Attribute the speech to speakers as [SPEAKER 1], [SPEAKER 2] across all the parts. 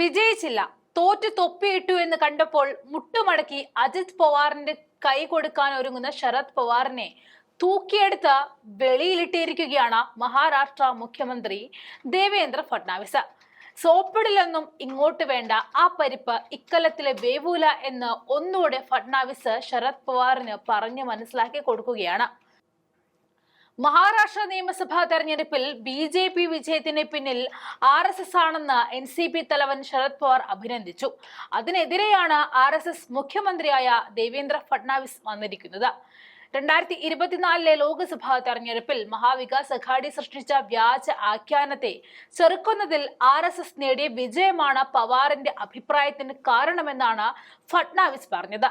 [SPEAKER 1] വിജയിച്ചില്ല തോറ്റ് തൊപ്പിയിട്ടു എന്ന് കണ്ടപ്പോൾ മുട്ടുമടക്കി അജിത് പവാറിന്റെ കൈ കൊടുക്കാൻ ഒരുങ്ങുന്ന ശരത് പവാറിനെ തൂക്കിയെടുത്ത് വെളിയിലിട്ടിരിക്കുകയാണ് മഹാരാഷ്ട്ര മുഖ്യമന്ത്രി ദേവേന്ദ്ര ഫട്നാവിസ് സോപ്പിടിലൊന്നും ഇങ്ങോട്ട് വേണ്ട ആ പരിപ്പ് ഇക്കലത്തിലെ വേവൂല എന്ന് ഒന്നുകൂടെ ഫട്നാവിസ് ശരത് പവാറിന് പറഞ്ഞ് മനസ്സിലാക്കി കൊടുക്കുകയാണ് മഹാരാഷ്ട്ര നിയമസഭാ തെരഞ്ഞെടുപ്പിൽ ബി ജെ പി വിജയത്തിന് പിന്നിൽ ആർ എസ് എസ് ആണെന്ന് എൻ സി പി തലവൻ ശരത് പവാർ അഭിനന്ദിച്ചു അതിനെതിരെയാണ് ആർ എസ് എസ് മുഖ്യമന്ത്രിയായ ദേവേന്ദ്ര ഫട്നാവിസ് വന്നിരിക്കുന്നത് രണ്ടായിരത്തി ഇരുപത്തിനാലിലെ ലോക്സഭാ തെരഞ്ഞെടുപ്പിൽ മഹാവികാസ് അഘാടി സൃഷ്ടിച്ച വ്യാജ ആഖ്യാനത്തെ ചെറുക്കുന്നതിൽ ആർ എസ് എസ് നേടിയ വിജയമാണ് പവാറിന്റെ അഭിപ്രായത്തിന് കാരണമെന്നാണ് ഫട്നാവിസ് പറഞ്ഞത്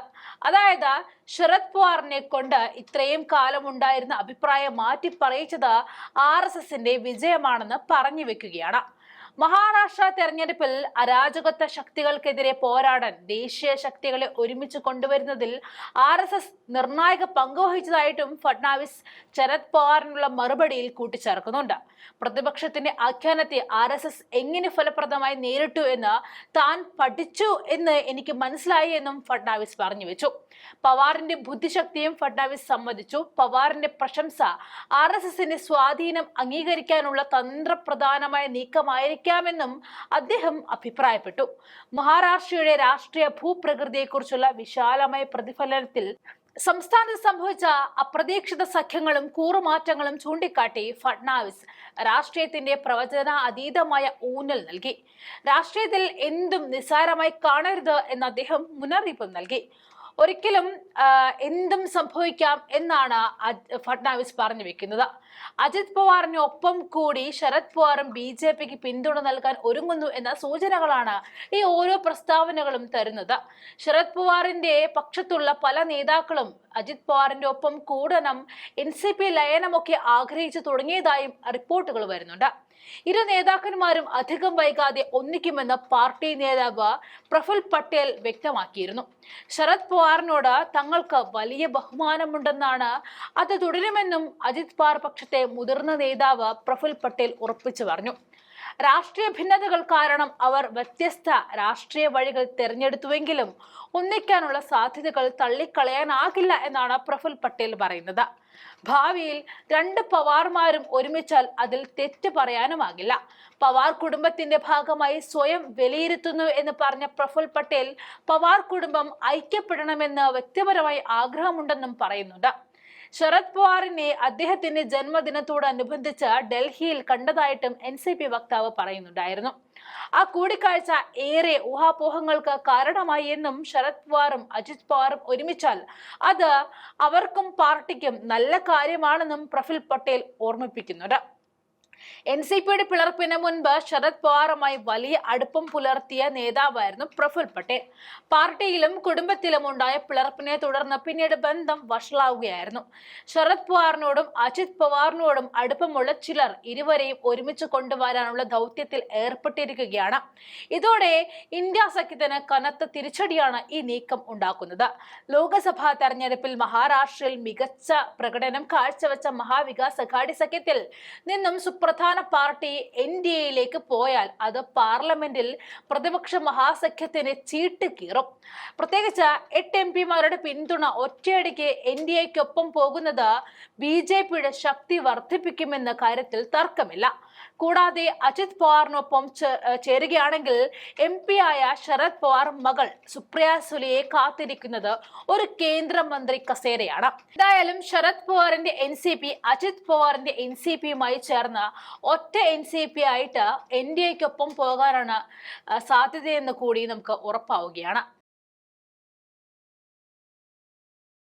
[SPEAKER 1] അതായത് ശരത് പവാറിനെ കൊണ്ട് ഇത്രയും ഉണ്ടായിരുന്ന അഭിപ്രായം മാറ്റി പറയിച്ചത് ആർ എസ് എസിന്റെ വിജയമാണെന്ന് പറഞ്ഞു വെക്കുകയാണ് മഹാരാഷ്ട്ര തെരഞ്ഞെടുപ്പിൽ അരാജകത്വ ശക്തികൾക്കെതിരെ പോരാടാൻ ദേശീയ ശക്തികളെ ഒരുമിച്ച് കൊണ്ടുവരുന്നതിൽ ആർ എസ് എസ് നിർണായക പങ്കുവഹിച്ചതായിട്ടും ഫഡ്നാവിസ് ശരത് പവാറിനുള്ള മറുപടിയിൽ കൂട്ടിച്ചേർക്കുന്നുണ്ട് പ്രതിപക്ഷത്തിന്റെ ആഖ്യാനത്തെ ആർ എസ് എസ് എങ്ങനെ ഫലപ്രദമായി നേരിട്ടു എന്ന് താൻ പഠിച്ചു എന്ന് എനിക്ക് മനസ്സിലായി എന്നും ഫഡ്നാവിസ് പറഞ്ഞു വെച്ചു പവാറിന്റെ ബുദ്ധിശക്തിയും ഫഡ്നാവിസ് സമ്മതിച്ചു പവാറിന്റെ പ്രശംസ ആർ എസ് എസിന്റെ സ്വാധീനം അംഗീകരിക്കാനുള്ള തന്ത്രപ്രധാനമായ നീക്കമായിരിക്കും വഹിക്കാമെന്നും അദ്ദേഹം അഭിപ്രായപ്പെട്ടു മഹാരാഷ്ട്രയുടെ രാഷ്ട്രീയ ഭൂപ്രകൃതിയെക്കുറിച്ചുള്ള വിശാലമായ പ്രതിഫലനത്തിൽ സംസ്ഥാനത്ത് സംഭവിച്ച അപ്രതീക്ഷിത സഖ്യങ്ങളും കൂറുമാറ്റങ്ങളും ചൂണ്ടിക്കാട്ടി ഫഡ്നാവിസ് രാഷ്ട്രീയത്തിന്റെ പ്രവചന അതീതമായ ഊന്നൽ നൽകി രാഷ്ട്രീയത്തിൽ എന്തും നിസ്സാരമായി കാണരുത് എന്ന് അദ്ദേഹം മുന്നറിയിപ്പും നൽകി ഒരിക്കലും എന്തും സംഭവിക്കാം എന്നാണ് ഫട്നാവിസ് പറഞ്ഞു വെക്കുന്നത് അജിത് പവാറിനൊപ്പം ഒപ്പം കൂടി ശരത് പവാറും ബി ജെ പിക്ക് പിന്തുണ നൽകാൻ ഒരുങ്ങുന്നു എന്ന സൂചനകളാണ് ഈ ഓരോ പ്രസ്താവനകളും തരുന്നത് ശരത് പവാറിന്റെ പക്ഷത്തുള്ള പല നേതാക്കളും അജിത് പവാറിന്റെ ഒപ്പം കൂടണം എൻ സി പി ലയനമൊക്കെ ആഗ്രഹിച്ചു തുടങ്ങിയതായും റിപ്പോർട്ടുകൾ വരുന്നുണ്ട് ഇരു നേതാക്കന്മാരും അധികം വൈകാതെ ഒന്നിക്കുമെന്ന് പാർട്ടി നേതാവ് പ്രഫുൽ പട്ടേൽ വ്യക്തമാക്കിയിരുന്നു ശരത് പവാറിനോട് തങ്ങൾക്ക് വലിയ ബഹുമാനമുണ്ടെന്നാണ് അത് തുടരുമെന്നും അജിത് പവാർ പക്ഷത്തെ മുതിർന്ന നേതാവ് പ്രഫുൽ പട്ടേൽ ഉറപ്പിച്ചു പറഞ്ഞു രാഷ്ട്രീയ ഭിന്നതകൾ കാരണം അവർ വ്യത്യസ്ത രാഷ്ട്രീയ വഴികൾ തിരഞ്ഞെടുത്തുവെങ്കിലും ഒന്നിക്കാനുള്ള സാധ്യതകൾ തള്ളിക്കളയാനാകില്ല എന്നാണ് പ്രഫുൽ പട്ടേൽ പറയുന്നത് ഭാവിയിൽ രണ്ട് പവാർമാരും ഒരുമിച്ചാൽ അതിൽ തെറ്റ് പറയാനുമാകില്ല പവാർ കുടുംബത്തിന്റെ ഭാഗമായി സ്വയം വിലയിരുത്തുന്നു എന്ന് പറഞ്ഞ പ്രഫുൽ പട്ടേൽ പവാർ കുടുംബം ഐക്യപ്പെടണമെന്ന് വ്യക്തിപരമായി ആഗ്രഹമുണ്ടെന്നും പറയുന്നുണ്ട് ശരത് പവാറിനെ അദ്ദേഹത്തിന്റെ ജന്മദിനത്തോടനുബന്ധിച്ച് ഡൽഹിയിൽ കണ്ടതായിട്ടും എൻ സി പി വക്താവ് പറയുന്നുണ്ടായിരുന്നു ആ കൂടിക്കാഴ്ച ഏറെ ഊഹാപോഹങ്ങൾക്ക് കാരണമായി എന്നും ശരത് പവാറും അജിത് പവാറും ഒരുമിച്ചാൽ അത് അവർക്കും പാർട്ടിക്കും നല്ല കാര്യമാണെന്നും പ്രഫുൽ പട്ടേൽ ഓർമ്മിപ്പിക്കുന്നുണ്ട് എൻ സി പിയുടെ പിളർപ്പിന് മുൻപ് ശരത് പവാറുമായി വലിയ അടുപ്പം പുലർത്തിയ നേതാവായിരുന്നു പ്രഫുൽ പട്ടേൽ പാർട്ടിയിലും കുടുംബത്തിലും ഉണ്ടായ പിളർപ്പിനെ തുടർന്ന് പിന്നീട് ബന്ധം വഷളാവുകയായിരുന്നു ശരത് പവാറിനോടും അജിത് പവാറിനോടും അടുപ്പമുള്ള ചിലർ ഇരുവരെയും ഒരുമിച്ച് കൊണ്ടുവരാനുള്ള ദൗത്യത്തിൽ ഏർപ്പെട്ടിരിക്കുകയാണ് ഇതോടെ ഇന്ത്യ സഖ്യത്തിന് കനത്ത തിരിച്ചടിയാണ് ഈ നീക്കം ഉണ്ടാക്കുന്നത് ലോക്സഭാ തെരഞ്ഞെടുപ്പിൽ മഹാരാഷ്ട്രയിൽ മികച്ച പ്രകടനം കാഴ്ചവെച്ച മഹാവികാസ് അഘാടി സഖ്യത്തിൽ നിന്നും സുപ്ര പ്രധാന പാർട്ടി എൻ ഡി എയിലേക്ക് പോയാൽ അത് പാർലമെന്റിൽ പ്രതിപക്ഷ മഹാസഖ്യത്തിന് ചീട്ട് കീറും പ്രത്യേകിച്ച് എട്ട് എം പിമാരുടെ പിന്തുണ ഒറ്റയടിക്ക് എൻ ഡി എക്കൊപ്പം പോകുന്നത് ബി ജെ പിയുടെ ശക്തി വർദ്ധിപ്പിക്കുമെന്ന കാര്യത്തിൽ തർക്കമില്ല കൂടാതെ അജിത് പവാറിനൊപ്പം ചേരുകയാണെങ്കിൽ എം പി ആയ ശരത് പവാർ മകൾ സുപ്രിയ സുലിയെ കാത്തിരിക്കുന്നത് ഒരു കേന്ദ്രമന്ത്രി കസേരയാണ് എന്തായാലും ശരത് പവാറിന്റെ എൻ സി പി അജിത് പവാറിന്റെ എൻ സി പിയുമായി ചേർന്ന് ഒറ്റ എൻ സി പി ആയിട്ട് എൻ ഡി എക്കൊപ്പം പോകാനാണ് സാധ്യതയെന്ന് കൂടി നമുക്ക് ഉറപ്പാവുകയാണ്